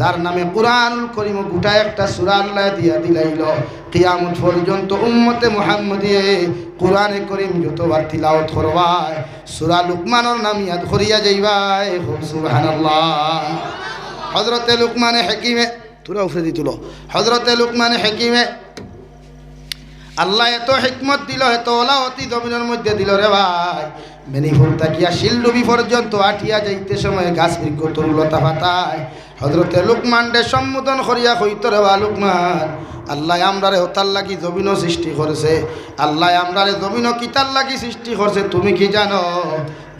যার নামে কোরআনুল করিম গোটা একটা সুরা আল্লাহ দিয়া দিলাইল। কিয়ামত পর্যন্ত উম্মতে মুহাম্মদিয়ে কোরআনে করিম যতবার তিলাওয়াত করবায়, সুরা লুকমানের নাম ইয়াদ করিয়া যাইবাই সুবহানাল্লাহ। হযরতে লুকমানে হাকিমে, তুরা উফরে দিতুল হযরতে লুকমানে হাকিমে, আল্লাহ এত হিকমত দিল, এত ওলা অতি জমিনের মধ্যে দিল রে ভাই। বেনিফুল তাকিয়া শিলডুবি পর্যন্ত আঠিয়া যাইতে সময় গাছ বৃক্ষ তরুলতা পাতায় হজরতে লুকমানডে সম্বোধন করিয়া কইত, রে বা লুকমান, আল্লাহ আমরারে হতার লাগি জমিনও সৃষ্টি করেছে, আল্লাহ আমরারে জমিনও কিতার লাগি সৃষ্টি করছে, তুমি কি জানো?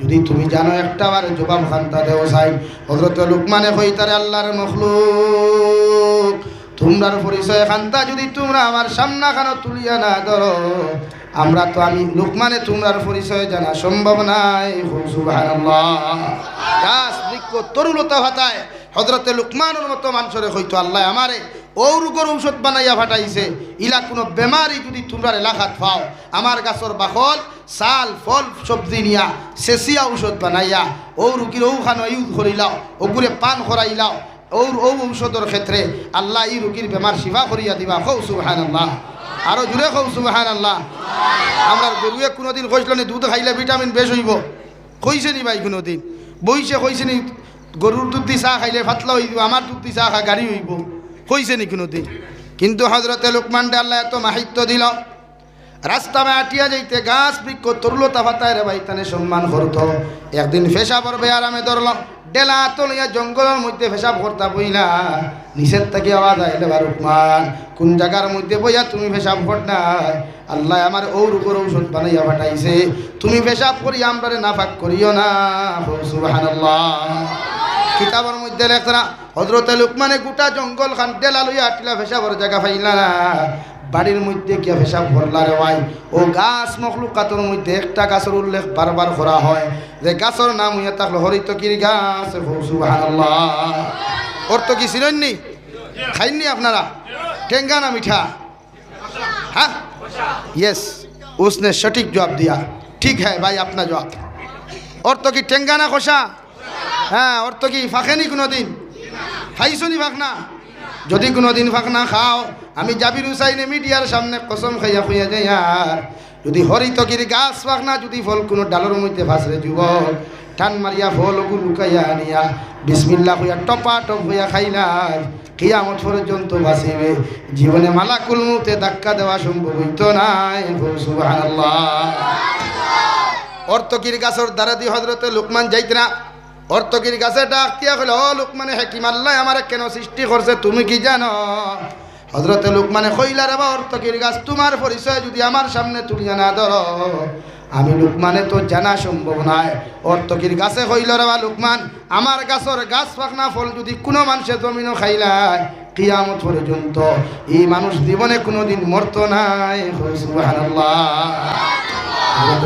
যদি তুমি জানো একটা বার জবাব খান্তা দেও চাই হজরতে লুকমানে কইতারে আল্লাহর মখলুক, তোমরার পরিচয় খান্তা যদি তোমরা আমার সামনা খানো তুলিয়া না ধরো আমরা তো আমি লোকমানে তোমরার পরিচয় জানা সম্ভব নাই। গাছ তরুলতা ভাতায় হজরতে লুকমানের মতো মানুষরে হইতো আল্লাহ আমারে। ও রোগের ঔষধ বানাইয়া ফাটাইছে ইলা কোনো বেমারি যদি তোমরা এলাকাত পাও, আমার গাছর বাকল, চাল, ফল, সবজি নিয়া শেষিয়া ঔষধ বানাইয়া ও রুগীর ঔখানো ইউজ করিলাও ওগুরে পান করাইলাও ও ঔষধের ক্ষেত্রে আল্লাহ এই রোগীর বেমার শিফা করিয়া দিবা। খৌ সুবাহান আরও জুড়ে খৌ সুবাহান আল্লাহ আমরা গরুয়ে কোনোদিন কইছিল নি, দুধ খাইলে ভিটামিন বেশ হইব। কইছে নি ভাই কোনোদিন? বইছে, কইছে নি, গরুর দুধ দি চাহ খাইলে ফাতলা হইব, আমার দুধ দি চাহ খা, গাড়ি হইব। কইছে নি কোনোদিন? কিন্তু হজরতে লোকমানডে আল্লাহ এত মাহিত্য দিল। রাস্তা আটিয়া যাইতে, গাছ বৃক্ষ তরুলতা ফাতায় রে ভাই, তানে সম্মান করত। একদিন ফেসা পড়বে আরামে ধরল ডেলা তলিয়া জঙ্গলের মধ্যে ফেসাব করতা বইলা, নিষেধ থেকে আওয়াজ আইলে বারুকমান কোন জায়গার মধ্যে বইয়া তুমি ফেসাব কর নাই, আল্লাহ আমার ওর উপর ঔষধ বানাইয়া পাঠাইছে। তুমি ফেসাব করি আমরা নাফাক করিও না। কিতাবের মধ্যে লেখরা হজরতে লুকমানে গোটা জঙ্গল খান ডেলা লইয়া আটলা ফেসাবর জায়গা পাইলা না। বাড়ির মধ্যে গিয়া পেশাব ভরলা রে ভাই ও গাছ মখলুকাতর মধ্যে একটা গাছের উল্লেখ বারবার করা হয় যে গাছের নাম হইয়া থাকলো হরিতকির গাছ সুবহানাল্লাহ ওর তো কি চিনেননি খাইননি আপনারা টেঙ্গা না মিঠা হ্যাঁ यस उसने सटीक जवाब दिया ठीक है भाई अपना जवाब और तो কি টেঙ্গা না খোসা হ্যাঁ ওর তো কি ফাঁকেনি কোনো দিন খাইছো নি ফাঁকনা যদি কোনো দিন ফাঁকনা খাও আমি জাবির হুসাইনে মিডিয়ার সামনে কসম খাইয়া খুইয়া যাই আর। যদি হরিতকির গাছ ফাঁকনা যদি ফল কোনো ডালের মধ্যে ফাঁসরে যুবক টান মারিয়া ফল ওগু লুকাইয়া আনিয়া বিসমিল্লা হইয়া টপা টপ হইয়া খাইলাই কিয়ামত পর্যন্ত বাঁচিবে। জীবনে মালাকুল মুতে ধাক্কা দেওয়া সম্ভব হইতো নাই। সুবহানাল্লাহ। অর্থকির গাছর দ্বারা দি হজরতে লুকমান যাইত না অর্থকির গাছে ডাক দিয়া কইল, ও লুকমানে হেকিম, আল্লাহ আমার কেন সৃষ্টি করছে, তুমি কি জানো? হজরতে লুকমানে কইলা রে অর্থকির গাছ, তোমার পরিচয় যদি আমার সামনে তুলিয়া না ধরো, আমি লুকমানে তো জানা সম্ভব নয়। অর্থকির গাছে কইল রে বা লুকমান, আমার গাছর গাছ পাকনা ফল যদি কোনো মানুষের জমিনও খাইলায় কিয়ামত পর্যন্ত এই মানুষ জীবনে কোনোদিন মরত নাই।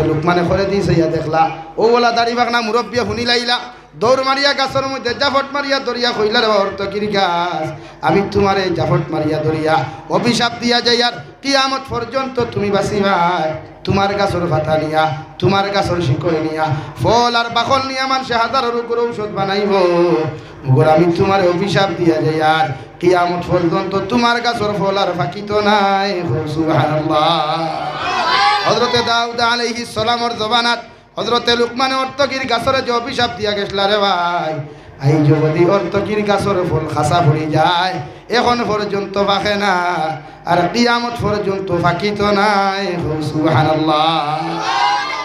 লুকমানে করে দিয়েছে ইয়া দেখলা, ও ওলা দাড়ি বাগনা মুরব্বী শুনি লাইলা দৌড় মারিয়া গাছের মধ্যে জাফট মারিয়া দরিয়া কইলার অর্থ কির গাছ। আমি তোমারে জাফট মারিয়া দরিয়া অভিশাপ দিয়া যাই আর কিয়ামত পর্যন্ত তুমি বাঁচিবাই তোমার গাছর ভাতা নিয়া, তোমার গাছর শিকড় নিয়া, ফল আর বাকল নিয়া মানুষে হাজারের উপর ঔষধ বানাইব। ওগুলো আমি তোমার অভিশাপ দিয়া যাই আর কিয়ামত পর্যন্ত তোমার গাছর ফল আর ফাঁকিত নাই। সুবহানাল্লাহ। দাউদ আলাইহি সালামর জবানাত হজরতে লুকমানে অর্থকির গাছরে যে অভিশাপ দিয়া গেছিল রে ভাই আই যদি অর্থকির গাছর ফুল খাসা ফুড়ি যায়, এখন পর্যন্ত ফাঁকে না, আর কিয়ামত পর্যন্ত ফাঁকিত নাই, সুবহানাল্লাহ।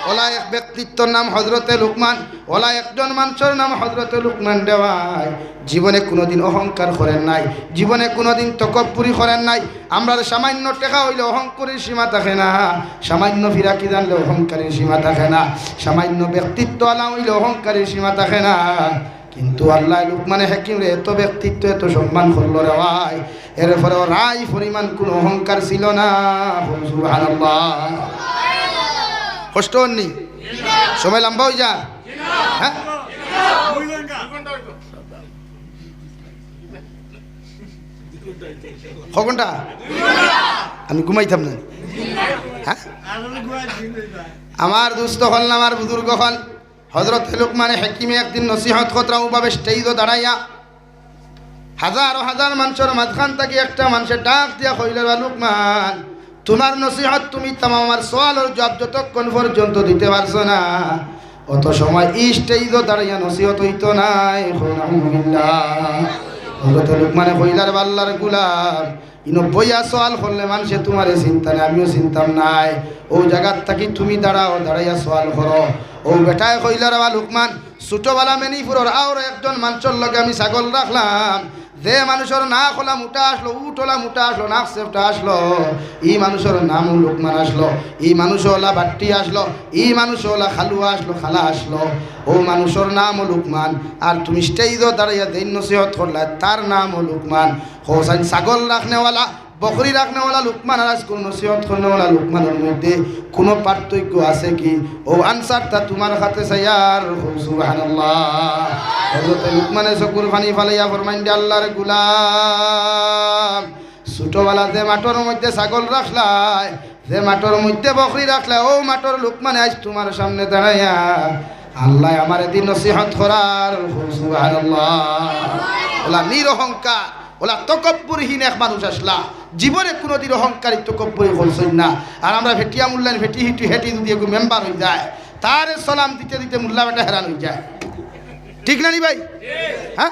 ওলা এক ব্যক্তিত্বর নাম হজরতে লুকমান ওলা একজন মানুষের নাম হজরতে লুকমান দেওয়াই। জীবনে কোনোদিন অহংকার করেন নাই, জীবনে কোনোদিন তকব্বুরি করেন নাই। আমরা সামান্য টেকা হইলে অহংকারের সীমা থাকে না, সামান্য ফিরাকি জানলে অহংকারের সীমা থাকে না, সামান্য ব্যক্তিত্ব আলা হইলে অহংকারের সীমা থাকে না। কিন্তু আল্লাহ লুকমানে হাকিম রে, এত ব্যক্তিত্ব, এত সম্মান করল রে ভাই। এর পরে রায়, পরিমাণ কোনো অহংকার ছিল না। কষ্ট হননি? সময় লম্বা হয়ে যা হ্যাঁ? কখনটা আমি ঘুমাইতাম না। হ্যাঁ? আমার দুস্থ হল না, আমার বুজুর্গ হল। হজরত লুকমানে হেকিমে একদিন নসিহত খতরা ওভাবে স্টেজও দাঁড়াইয়া হাজার হাজার মানুষের মাঝখান থেকে একটা মানুষের ডাক দিয়া কইলে লুকমান তোমার নসিহত তুমি তাম আমার সোয়ালের জব যতক্ষণ পর্যন্ত দিতে পারছ না, অত সময় স্টেজ দাঁড়াইয়া নসিহত হইতো নাই হজরত লুকমানে কইলার বাল্লার গুলাম ইনো বইয়া সোয়াল করলে মানুষে তোমারে চিন্তা নেই, আমিও চিন্তাম নাই। ও জায়গার থাকি তুমি দাঁড়াও, দাঁড়াইয়া সোয়াল করো। ও বেটায় কইলার বা লুকমান, ছোটবেলা মেনিপুরের আর একজন মানুষের লগে আমি ছাগল রাখলাম। যে মানুষের না খোলাম মোটা আসলো উঠলাম মোটা আসলো, নাক সেফটা আসলো ই মানুষের নাম লোকমান আসলো ই মানুষ হলা বাট্টি আসলো ই মানুষ হলা খালুয়া আসলো, খালা আসলো। ও মানুষের নাম লোকমান, আর তুমি স্টেজ দাঁড়াইয়া দৈন্য সিহত করলা, তার নাম লুকমান। হোসাইন ছাগল রাখনেওয়ালা বকরি রাখনেওয়ালা লুকমান আর আজকুল নসিহত করনেওয়ালা লুকমানের মধ্যে কোনো পার্থক্য আছে কি? ও আনসারটা তোমার হাতে সাইয়ার সুবহানাল্লাহ। হযরত লুকমানে চকুর পানি ফালাইয়া ফরমাইন দে আল্লাহর গুলাম, ছোটবেলা যে মাঠর মধ্যে ছাগল রাখলাই যে মাঠর মধ্যে বকরি রাখলাই ও মাঠর লুকমানে আজ তোমার সামনে দাঁড়াইয়া আল্লাহ আমার এদিন নসিহত করার সুবহানাল্লাহ। ওলা নিরহংকার ওলা তকব্বরহীন এক মানুষ আসলা। জীবনে কোনোদিন অহংকারী তকব্বরী বলছেন না। আর আমরা ভেটিয়া মূল্যায়ন ভেটি হিটি, হেঁটি যদি একটু মেম্বার হয়ে যায়। তার সালাম দিতে দিতে মূল্যা বেটা হেরান হয়ে যায়। ঠিক না নি ভাই? হ্যাঁ?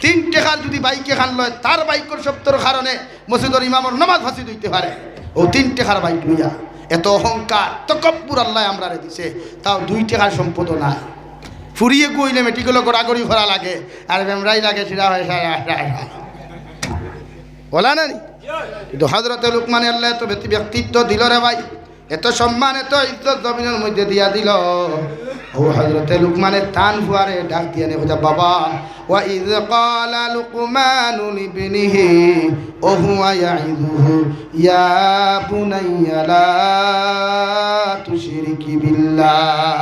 তিন টেকার যদি বাইকে খান লয়, তার বাইকের সপ্তর কারণে মসজিদর ইমামর নমাজ ফাঁসি দিতে পারে। ও তিন টেকার বাইক লইয়া, এত অহংকার, তকব্বুর আল্লাহ আমরা দিছে। তাও দুই টেকার সম্পদ নাই। ফুরিয়ে কইলে মেটিগুলো গড়াগড়ি ভরা লাগে। আর বেমরাই লাগে সেটা হয়। বলা না কিন্তু হজরত লুকমানে আল্লাহ এত ব্যক্তি ব্যক্তিত্ব দিল রে ভাই। এত সম্মান, এত ইজ্জত জমিনের মধ্যে দিয়া দিল। ও হজরতে লুকমানের টান ফুয়ারে ডাক দিয়ে নে বোঝা বাবা, ওয়া ইয ক্বালা লুকমানু লিবনিহি ও হুয়া ইয়াইদুহু ইয়া বুনাইয়া লা তুশরিকি বিল্লাহ।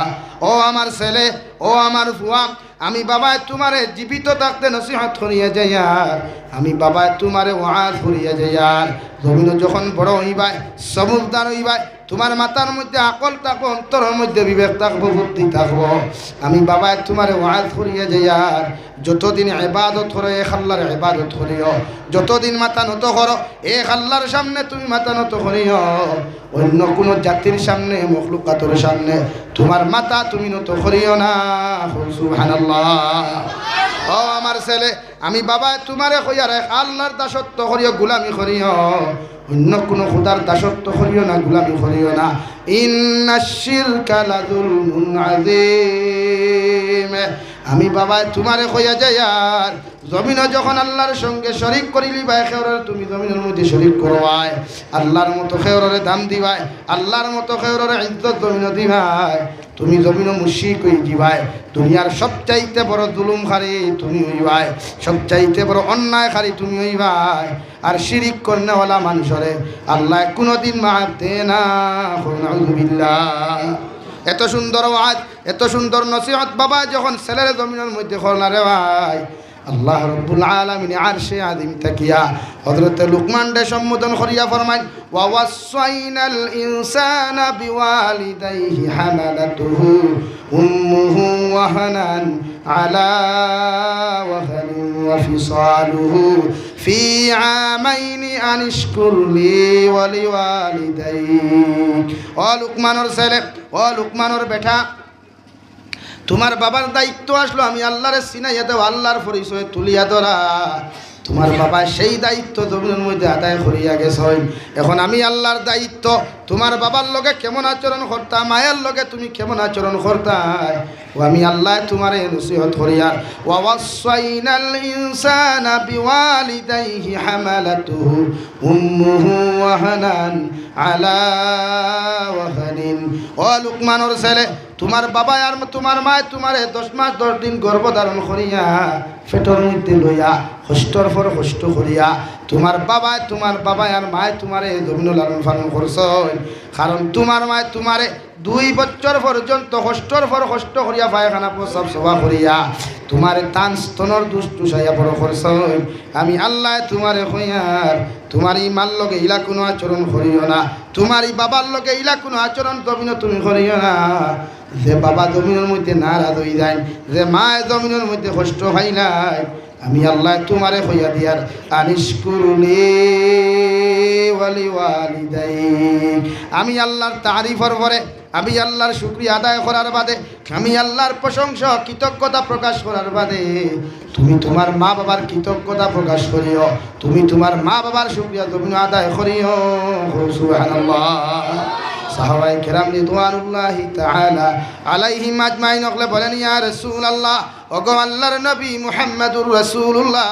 ও আমার ছেলে, ও আমার ফুয়া আমি বাবায় তোমারে জীবিত থাকতে নসিহত করিয়া যাইয়ার। আমি বাবায় তোমারে ওয়াজ করিয়া যাইয়ার। জমিন যখন বড় হইবাই সমুদ্র হইবাই, তোমার মাথার মধ্যে আকল থাকব, অন্তরের মধ্যে বিবেক থাকব, বুদ্ধি থাকব। আমি বাবায় তোমারে ওয়াজ করিয়া যাইয়ার যতদিন এবাদত করো, এক আল্লাহর এবাদত করিও। যতদিন মাথা নত করো, এক আল্লাহর সামনে তুমি মাথা নত করিও। অন্য কোনো জাতির সামনে, মখলুকাতর সামনে তোমার মাথা তুমি নত করিও না। ও আমার ছেলে আমি বাবা, তোমারে কইয়া রে আল্লাহর দাসত্ব করিও, গুলামি করিও। অন্য কোনো খুদার দাসত্ব করিও না, গুলামি করিও না। আমি বাবা, তোমারে কইয়া যাই, আর জমিন যখন আল্লাহর সঙ্গে শরিক করিলি ভাই, খেওরের তুমি জমিনের মধ্যে শরিক করবাই আল্লাহর মতো খেওরের দাম দিবাই, আল্লাহর মতো খেওরের ইজ্জত জমিন দিবাই। তুমি জমিন মুশিক হয়ে দিবাই দুনিয়ার সবচাইতে বড় দুলুম খারি তুমি হইবাই সবচাইতে বড় অন্যায় খারি তুমি হইবাই আর শিরিক কন্যাওয়ালা মানুষরে আল্লাহ কোনোদিন মারতে না। এত সুন্দর আজ এত সুন্দর নসিহত বাবা, যখন ছেলের জমিনের মধ্যে খোলা রে ভাই। আল্লাহ রব্বুল আলামিন আরশে আদিম তাকিয়া। হযরত লুকমান ডে সম্বোধন করিয়া ফরমাই ওয়া ওয়াসাইনাল ইনসানা বিওয়ালিদাইহি হামালাতুহু উম্মুহু ওয়াহানান আলা ওয়াহানিন ওয়া ফিসালুহু ফি আমাইনি আনিশকুর লি ওয়া লিওয়ালিদাইক ও লুকমানের ছেলে, ও লুকমানের বেটা তোমার বাবার দায়িত্ব আসলো, আমি আল্লাহরে সিনাইয়া দেব, আল্লাহর পরিচয় তুলিয়া ধরা। তোমার বাবা সেই দায়িত্ব জমিনের মধ্যে আদায় করিয়া গেছে এখন আমি আল্লাহর দায়িত্ব, তোমার বাবার লগে কেমন আচরণ করতা, মায়ের লগে তুমি কেমন আচরণ করতা? ও আমি আল্লাহ তোমার নসিহত করিয়া ওয়াসাইনাল ইনসানা বিওয়ালিদাইহি হামালাতুহু উম্মুহু ওয়াহানান আলা ওয়াহানিন। ও লুকমানের ছেলে তোমার বাবা আর তোমার মায় তোমারে দশ মাস, দশ দিন গর্ভধারণ করিয়া পেটর মধ্যে লইয়া হষ্টর পর হষ্ট করিয়া, তোমার বাবায় তোমার বাবায় আর মায় তোমারে জমিন লালন পালন করছ কারণ তোমার মায় তোমারে দুই বছর পর্যন্ত হষ্টর পর হষ্ট করিয়া পায়খানা প্রসাব সভা করিয়া তোমার তান স্তনর দুষ টুসাইয়া বড় করছ আমি আল্লাহ তোমারে হইয়ার তোমার এই মার লগে ইলা কোনো আচরণ করিও না। তোমার এই বাবার লগে ইলা কোনো আচরণ জমিন তুমি করিও না। যে বাবা জমিনের মধ্যে নারাজ হয়ে যায়, যে মায় জমিনের মধ্যে কষ্ট হয় নাই, আমি আল্লাহ তোমারে হইয়া দিয়ার আনিস ওয়ালিদাই আমি আল্লাহর তারিফর পরে আমি আল্লাহর শুক্রিয়া আদায় করার বাদে, আমি আল্লাহর প্রশংসা কৃতজ্ঞতা প্রকাশ করার বাদে, তুমি তোমার মা বাবার কৃতজ্ঞতা প্রকাশ করিও, তুমি তোমার মা বাবার শুক্রিয়া তুমি আদায় করিও। সাহাবাই কেরাম রিদওয়ানুল্লাহ তাআলা আলাইহিম আজমাইন ওগলে বলেন, ইয়া রাসূলুল্লাহ, ওগো আল্লাহর নবী মুহাম্মদুর রাসূলুল্লাহ,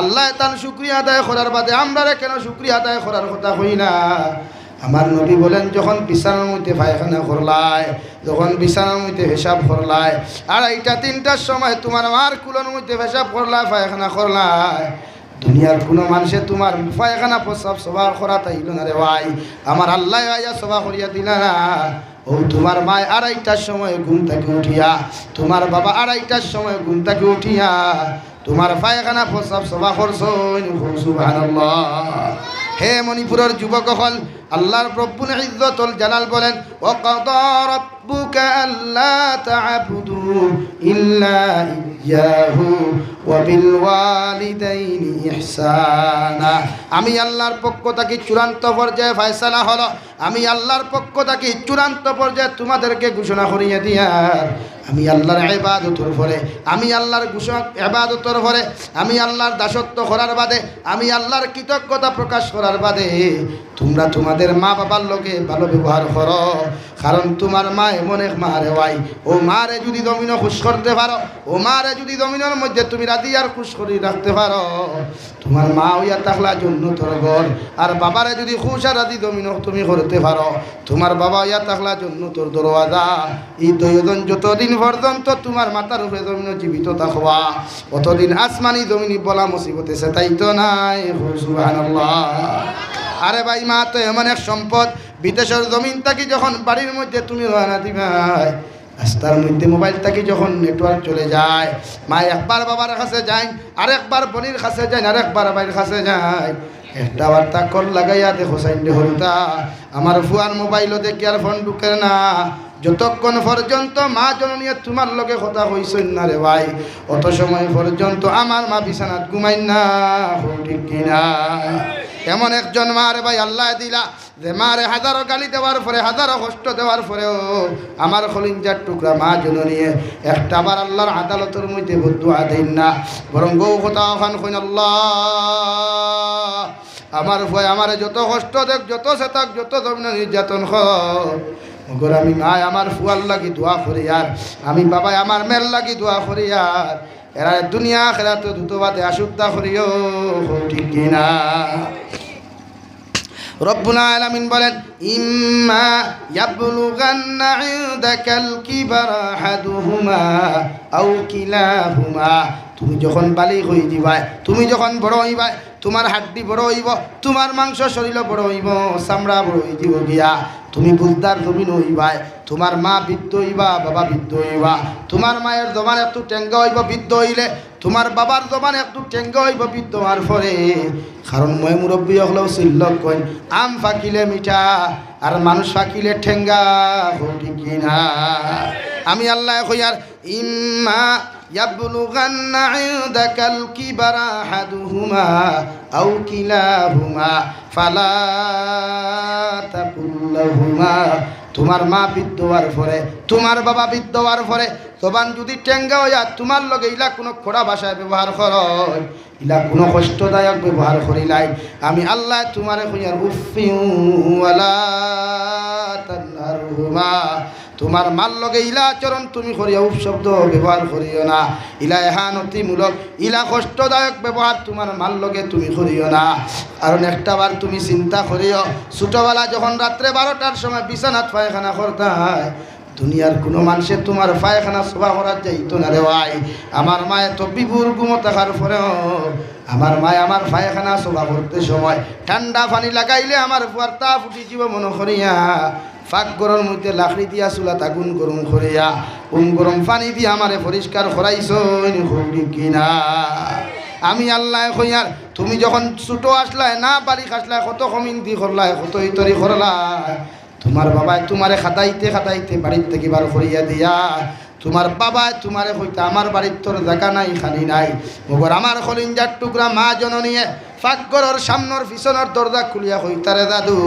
আল্লাহ তার শুক্রিয়া আদায় করার বাদে আমরা কেন শুক্রিয়া আদায় করার কথা হই না? আমার নবী বলেন, যখন বিছানার মধ্যে পায়খানা করলায়, যখন বিছানার মধ্যে হিসাব করলায় আর এইটা তিনটার সময় তোমার মার কুলোর মধ্যে হিসাব করলায়, পায়খানা করলায়। দুনিয়ার কোনো মানুষে তোমার পায়খানা প্রস্রাব সবার করা তাইল না রে ভাই। আমার আল্লাহ আইয়া সভা করিয়া দিলা না। ও তোমার মায় আড়াইটার সময় ঘুম থেকে উঠিয়া, তোমার বাবা আড়াইটার সময় ঘুম থেকে উঠিয়া, তোমার পায়খানা প্রস্রাব সভা করছ। হে মণিপুরের যুবক হল আল্লাহর রব্বুল ইজ্জতুল জালাল বলেন ও কাদা রাব্বুকা আল্লা তা'বুদু ইল্লা ইয়াহু ওয়ালিদাইনি ইহসানা। আমি আল্লাহর পক্ষ থেকে চূড়ান্ত পর্যায়ে ফয়সালা হলো, আমি আল্লাহর পক্ষ থেকে চূড়ান্ত পর্যায়ে তোমাদেরকে ঘোষণা করিয়ে দিয়ার আমি আল্লাহর ইবাদতর পরে আমি আল্লাহর ঘোষণা, ইবাদতর পরে আমি আল্লাহর দাসত্ব করার বাদে, আমি আল্লাহর কৃতজ্ঞতা প্রকাশ করার বাদে তোমরা তোমাদের মা বাবার লোকে ভালো ব্যবহার করো। কারণ তোমার মা এমন এক মা রে ভাই ও মারে যদি দমিন খুশ করতে পারো, ও মারে যদি দমিনের মধ্যে তুমি রাতি আর খুশ করে রাখতে পারো। তোমার মা হইয়া থাকলা জন্য তোর ঘর আর বাবারে যদি খুশ আর রাতি দমিন তুমি করতে পারো, তোমার বাবা হইয়া থাকলা জন্য তোর দরওয়াজা। এই দয়োজন যতদিন পর্যন্ত তোমার মাথার উপরে জমিন জীবিত থাকবা, অতদিন আসমানি জমিনি বলা মুসিবতে সে তাই তো নাই আরে ভাই মা, তো এমন এক সম্পদ। বিদেশের জমিন থাকি যখন বাড়ির মধ্যে তুমি রানা দিবাই রাস্তার মধ্যে মোবাইল থাকি যখন নেটওয়ার্ক চলে যায়। মা, একবার বাবার কাছে যাই, আরেকবার বনির কাছে যাই, আরেকবার বাইর কাছে যাই। একটা বার্তা কল লাগাইয়া দেখো সাইন্ডে হলতা আমার ফুয়ার মোবাইলও দেখি আর ফোন ঢুকে না। যতক্ষণ পর্যন্ত মা জননীয় তোমার লগে কথা হইসই না রে ভাই, অত সময় পর্যন্ত আমার মা বিছানাত ঘুমাই না ঠিক কিনা? এমন একজন মা রে ভাই, আল্লাহ দিলা, যে মারে হাজারো গালি দেওয়ার পরে, হাজারো কষ্ট দেওয়ার পরেও আমার খলিঞ্জার টুকরা মা জননীয় একটা বার আল্লাহর আদালতের মধ্যে বদুয়া দেন না। বরং গৌ কথা ওখান কইন, আল্লাহ, আমার ভয় আমার যত কষ্ট দেখ, যত সেতাক, যত নির্যাতন হর আমি মায় আমার ফুয়ার লাগি দোয়া করি আর, আমি বাবাই আমার মেল লাগি দোয়া করি আর, এরা দুনিয়া খেলা তো দ্রুতবাদে আসুদ্ধা করিও ঠিক কিনা? ইম্মা আও তুমি যখন বালি হয়ে দিবাই তুমি যখন বড় হইবাই তোমার হাড্ডি বড় হইব, তোমার মাংস শরীর বড় হইব, চামড়া বড় দিব গিয়া। তুমি বুঝদার জমিন হইবাই, তোমার মা বৃদ্ধ হইবা, বাবা বৃদ্ধ হইবা। তোমার মায়ের জমান একটু টেঙ্গা হইব, বৃদ্ধ হইলে তোমার বাবার জমান একটু টেঙ্গা হইব, বৃদ্ধ হওয়ার পরে। কারণ মই মুরব্বী হলেও চিল্লক কইন, আম ফাঁকিলে মিঠা, আর মানুষ ফাঁকিলে ঠেঙ্গা ঠিক কিনা। আমি আল্লাহ কইয়ার, ইম্মা يبلغن عندك الكبر أحدهما أو كلاهما فلا تقل لهما তোমার মা বৃদ্ধ হওয়ার পরে তোমার বাবা বৃদ্ধ হওয়ার পরে তখন যদি টেঙ্গা হইয়া তোমার লগে ইলা কোনো খোড়া ভাষায় ব্যবহার কর ইলা কোনো কষ্টদায়ক ব্যবহার করিলাই আমি আল্লাহ তোমার কইয়ার উফিউলা তান্নারহুমা তোমার মাল লগে ইলা আচরণ তুমি করিয়া উপশব্দ ব্যবহার করিও না। ইলা এহানতিমূলক ইলা কষ্টদায়ক ব্যবহার তোমার মাল লগে তুমি করিও না। কারণ একটা বার তুমি চিন্তা করিও, ছোটবেলা যখন রাত্রে বারোটার সময় বিছানাত পায়খানা করতে হয় দুনিয়ার কোনো মানুষের তোমার পায়খানা সভা করার যাইতো না রে ভাই। আমার মায়ে তো বিপুর গুমো থাকার পরেও আমার মায় আমার পায়খানা সভা করতে সময় ঠান্ডা পানি লাগাইলে আমার ফুয়ার তা ফুটি জীব মনে করিয়া। ফাঁক গরম মধ্যে লাকড়ি দিয়া চুলা আগুন গরম করিয়া উম গরম পানি দিয়ে আমারে পরিষ্কার করাইছ কিনা। আমি আল্লাহ কইয়ার তুমি যখন ছোটো আসলায়, না বাড়ি খাসলায়, কত কমিন্তি করলায়, কত ইতরি করলায়। তোমার বাবাই তোমারে খাতাইতে খাতাইতে বাড়ির থেকে বার করিয়া দিয়া, তোমার বাবায় তোমারে হইতে আমার বাড়ির তোর দেখা নাই, খালি নাই। মগর আমার খলিঞ্জার টুকরা মা জননীয়ে ফাঁকগরর সামনের পিছনের দরজা খুলিয়া হইতারে দাদু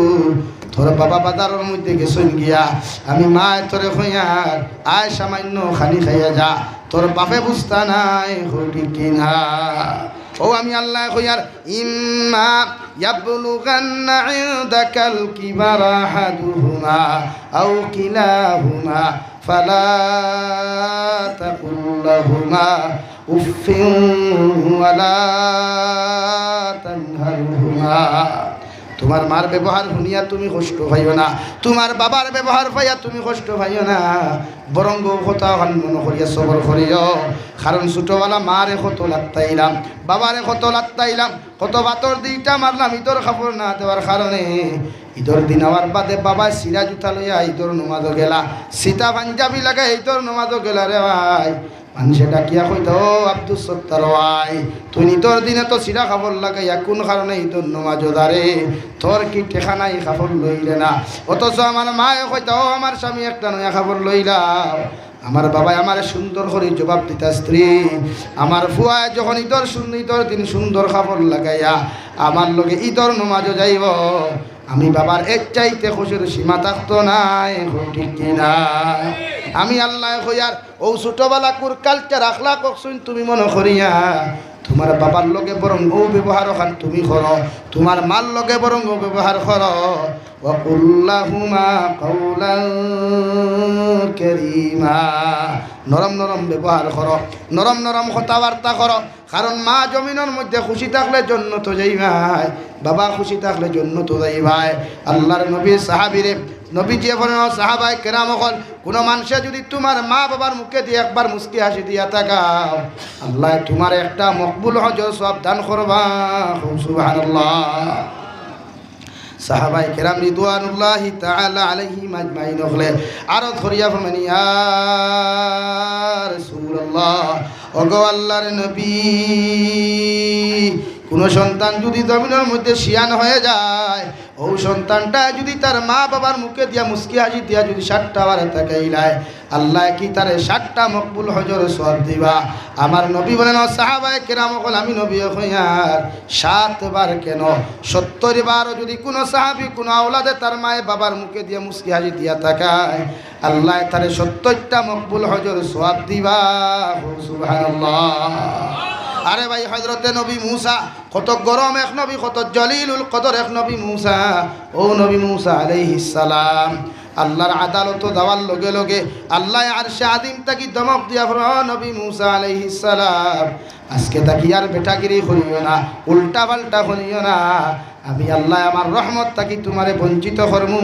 তোর বাবা বাজারের মধ্যে গেছন গিয়া, আমি মা তোরে হইয়ার আয় সামান্য খানি খাইয়া যা, তোর বাপে বুঝতা নাই হইটি কিনা। ও আমি আল্লাহ হইয়ার ইম্মা ইয়াবলুগান্না ইনদাকাল কিবারা আহাদুহুমা আও কিলাহুমা ফালা তাকুল লাহুমা উফিন ওয়ালা তানহারহুমা। তোমার মার ব্যবহার শুনিয়া তুমি কষ্ট পাইও না। তোমার বাবার ব্যবহার পাইয়া তুমি কষ্ট পাইও না। বরং কথা মনে করিয়া সবর করিও। কারণ ছোটবেলা মারে কত লাত্তাইলাম, বাবারে কত লাত্তাইলাম, কত বাতর দিইটা মারলাম ইতর খাবার না দেওয়ার কারণে। ঈদর দিন আমার বাদে বাবা সিরা জুতা লইয়া ঈদর নমাজও গেলা, সীতা পাঞ্জাবি লাগে ঈদর নমাজও গেলা রে ভাই। মানুষে ডাকিয়া কইত ও আব্দুল সত্তার ভাই তুই নিতর দিনে তো সিরা খাবার লাগাইয়া, কোন কারণে ঈদর নমাজ দারে তোর কি টেকা নাই খাবার লইলে না? অথচ আমার মায়ে কইত, ও, আমার স্বামী একটা নয়া খাবার লইলাম। আমার বাবাই আমার সুন্দর করে জবাব দিতা, স্ত্রী, আমার ফুয়ায় যখন ঈদর সুন্দর ঈদর দিন সুন্দর খাবার লাগাইয়া, আমার লগে ঈদর নমাজও যাইব। আমি বাবার এক চাইতে খুশির সীমা থাকতো নাই ঠিক কিনা? আমি আল্লাহ হইয়ার ও ছোটবেলা কুর কালচার আখলা ককছুন তুমি মনে করিয়া, তোমার বাবার লগে বরং ও ব্যবহার খান তুমি কর, তোমার মার লগে বরং ও ব্যবহার কর। ওকুল্লাহুমা কৌলান কেরিমা। নরম নরম ব্যবহার করো, নরম নরম কথাবার্তা করো। কারণ মা জমিনের মধ্যে খুশি থাকলে জন্য তো যাই ভাই। বাবা খুশি থাকলে জন্য তো যাই ভাই। আল্লাহর নবী সাহাবিরে, নবী যে বলেন সাহাবাই কেরাম হল কোনো মানুষে যদি তোমার মা বাবার মুখে দিয়ে একবার মুস্কি হাসি দিয়া থাকাও আল্লাহ তোমার একটা মকবুল হজ সব দান করবা। সুবহানাল্লাহ। সাহাবাই কেরাম রিদুয়ানুল্লাহ তাআলা আলাইহি মাজমাইন হলে, আরও ধরিয়া ফরমানি ইয়া রাসূলুল্লাহ, ওগো আল্লাহর নবী, কোন সন্তান যদি জমিনের মধ্যে শিয়ান হয়ে যায় ও সন্তানটা যদি তার মা বাবার মুখে দিয়া মুস্কি হাসি দিয়া যদি ষাটটা বার তাকাইলায়, আল্লাহ কি তারে ষাটটা মকবুল হজর সব দিবা? আমার নবী বলেন সাহাবায় কেরাম হল আমি নবী হইয়ার সাতবার কেন? সত্তর বারও যদি কোনো সাহাবি কোনো আওলাদে তার মায়ে বাবার মুখে দিয়ে মুস্কি হাসি দিয়া তাকায়, আল্লাহ তারে সত্তরটা মকবুল হজর সব দিবা। সুবহানাল্লাহ। আরে ভাই হজরতে নবী মুসা, কত গরম এক নবী, কত জলিলুল কদর এক নবী মুসা। ও নবী মুসা আলাইহিস সালাম, আল্লাহর আদালত দেওয়ার লগে লগে আল্লাহ আর সে আদিম তাকি দমক দিয়া নবী মুসা আলাইহিস সালাম, আজকে তাকি আর বেটাগিরি করিও না উল্টা পাল্টা করিও না। আমি আল্লাহ আমার রহমত তাকি তোমারে বঞ্চিত করমু।